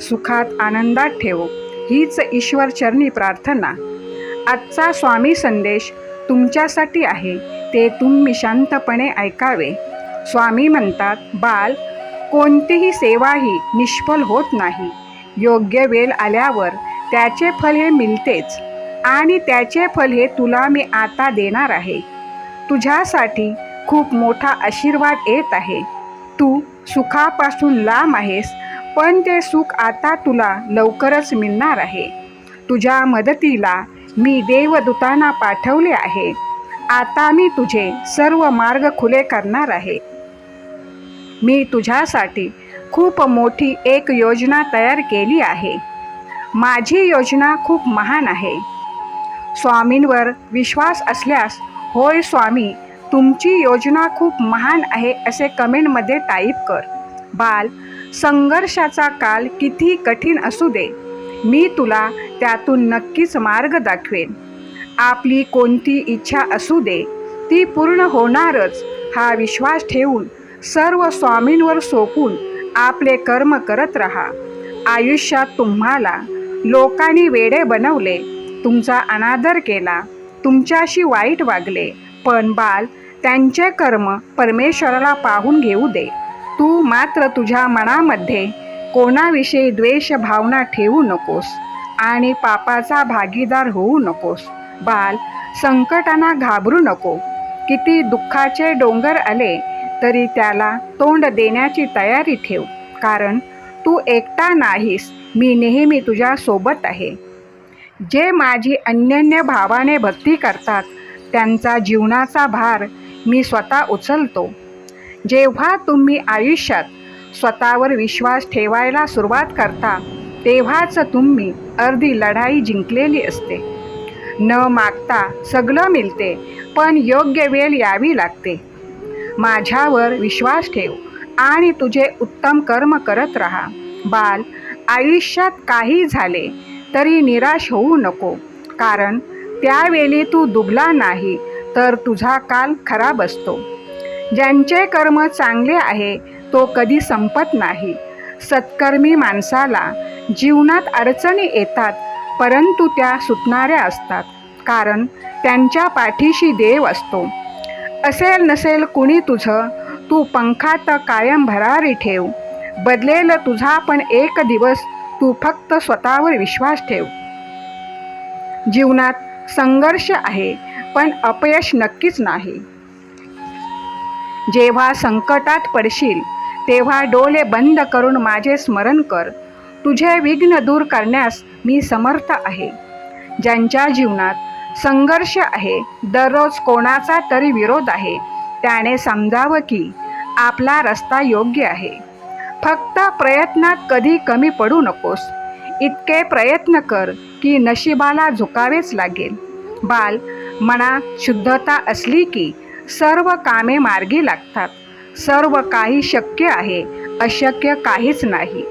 सुखात आनंदात ठेवो. हीच ईश्वर चरणी प्रार्थना. आजचा स्वामी संदेश तुमच्यासाठी आहे. ते तुम्ही शांतपणे ऐकावे. स्वामी म्हणतात बाल कोणतीही सेवाही निष्फल होत नाही. योग्य वेळ आल्यावर त्याचे फल हे मिळतेच आणि त्याचे फल हे तुला मी आता देणार आहे. तुझ्यासाठी खूप मोठा आशीर्वाद येत आहे. तू सुखापासून लांब आहेस पण ते सुख आता तुला लवकरच मिळणार आहे. तुझ्या मदतीला मी देवदूतांना पाठवले आहे. आता मी तुझे सर्व मार्ग खुले करणार आहे. मी तुझ्यासाठी खूप मोठी एक योजना तयार केली आहे. माझी योजना खूप महान आहे. स्वामींवर विश्वास असल्यास होय स्वामी तुमची योजना खूप महान आहे असे कमेंटमध्ये टाईप कर. बाल संघर्षाचा काल किती कठीण असू दे. मी तुला त्यातून नक्कीच मार्ग दाखवेन. आपली कोणती इच्छा असू दे ती पूर्ण होणारच. हा विश्वास ठेवून सर्व स्वामींवर सोपून आपले कर्म करत राहा. आयुष्यात तुम्हाला लोकांनी वेडे बनवले तुमचा अनादर केला तुमच्याशी वाईट वागले पण बाल त्यांचे कर्म परमेश्वराला पाहून घेऊ दे. तू मात्र तुझ्या मनामध्ये कोणाविषयी द्वेष भावना ठेवू नकोस आणि पापाचा भागीदार होऊ नकोस. बाल संकटांना घाबरू नको. किती दुःखाचे डोंगर आले तरी त्याला तोंड देण्याची तयारी ठेव. कारण तू एकटा नाहीस मी नेहमी तुझ्या सोबत आहे. जे माझी अन्यन्य भावाने भक्ती करतात त्यांचा जीवनाचा भार मी स्वतः उचलतो. जेव्हा तुम्ही आयुष्यात स्वतःवर विश्वास ठेवायला सुरुवात करता तेव्हाच तुम्ही अर्धी लढाई जिंकलेली असते. न मागता सगळं मिळते पण योग्य वेळ यावी लागते. माझ्यावर विश्वास ठेव आणि तुझे उत्तम कर्म करत राहा. बाल आयुष्यात काही झाले तरी निराश होऊ नको कारण त्यावेळी तू दुबला नाही तर तुझा काल खराब असतो. ज्यांचे कर्म चांगले आहे तो कधी संपत नाही. सत्कर्मी माणसाला जीवनात अडचणी येतात परंतु त्या सुटणाऱ्या असतात कारण त्यांच्या पाठीशी देव असतो. असेल नसेल कुणी तुझं तू पंखात कायम भरारी ठेव. बदलेल तुझा पण एक दिवस तू फक्त स्वतःवर विश्वास ठेव. जीवनात संघर्ष आहे पण अपयश नक्कीच नाही. जेव्हा संकटात पडशील तेव्हा डोले बंद करून माझे स्मरण कर. तुझे विघ्न दूर करण्यास मी समर्थ आहे. ज्यांच्या जीवनात संघर्ष आहे दररोज कोणाचा तरी विरोध आहे त्याने समजावं की आपला रस्ता योग्य आहे. फक्त प्रयत्नात कधी कमी पडू नकोस. इतके प्रयत्न कर की नशिबाला झुकावेच लागेल. बाल मनात शुद्धता असली की सर्व कामे मार्गी लागतात. सर्व काही शक्य आहे अशक्य काहीच नाही.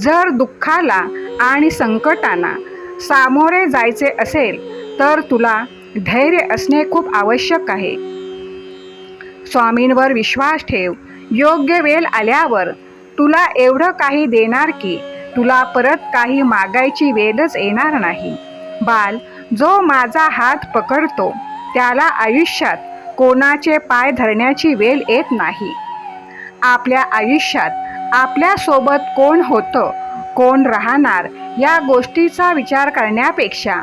जर दुःखाला आणि संकटांना सामोरे जायचे असेल तर तुला धैर्य असणे खूप आवश्यक आहे. स्वामींवर विश्वास ठेव. योग्य वेळ आल्यावर तुला एवढं काही देणार की तुला परत काही मागायची वेळच येणार नाही. बाल जो माझा हात पकडतो त्याला आयुष्यात कोणाचे पाय धरण्याची वेळ येत नाही. आपल्या आयुष्यात आपल्यासोबत कोण होतं कोण राहणार या गोष्टीचा विचार करण्यापेक्षा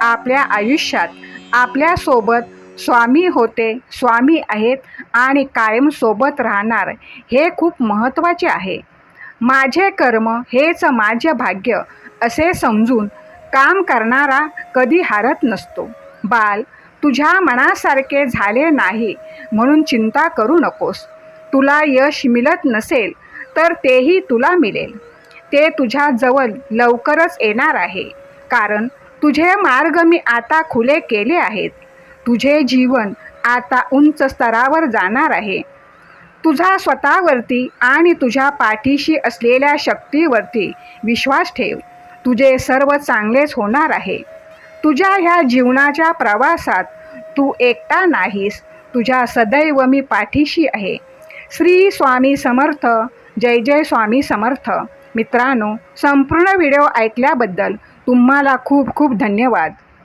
आपल्या आयुष्यात आपल्यासोबत स्वामी होते स्वामी आहेत आणि कायम सोबत राहणार हे खूप महत्त्वाचे आहे. माझे कर्म हेच माझे भाग्य असे समजून काम करणारा कधी हारत नसतो. बाल तुझ्या मनासारखे झाले नाही म्हणून चिंता करू नकोस. तुला यश मिळत नसेल तर तेही तुला मिळेल. ते तुझ्या जवळ लवकरच येणार आहे कारण तुझे मार्ग मी आता खुले केले आहेत. तुझे जीवन आता उंच स्तरावर जाणार आहे. तुझा स्वतःवरती आणि तुझ्या पाठीशी असलेल्या शक्तीवरती विश्वास ठेव. तुझे सर्व चांगलेच होणार आहे. तुझ्या ह्या जीवनाच्या प्रवासात तू एकटा नाहीस. तुझ्या सदैव मी पाठीशी आहे. श्री स्वामी समर्थ जय जय स्वामी समर्थ. मित्रांनो संपूर्ण व्हिडिओ ऐकल्याबद्दल तुम्हाला खूप खूप धन्यवाद.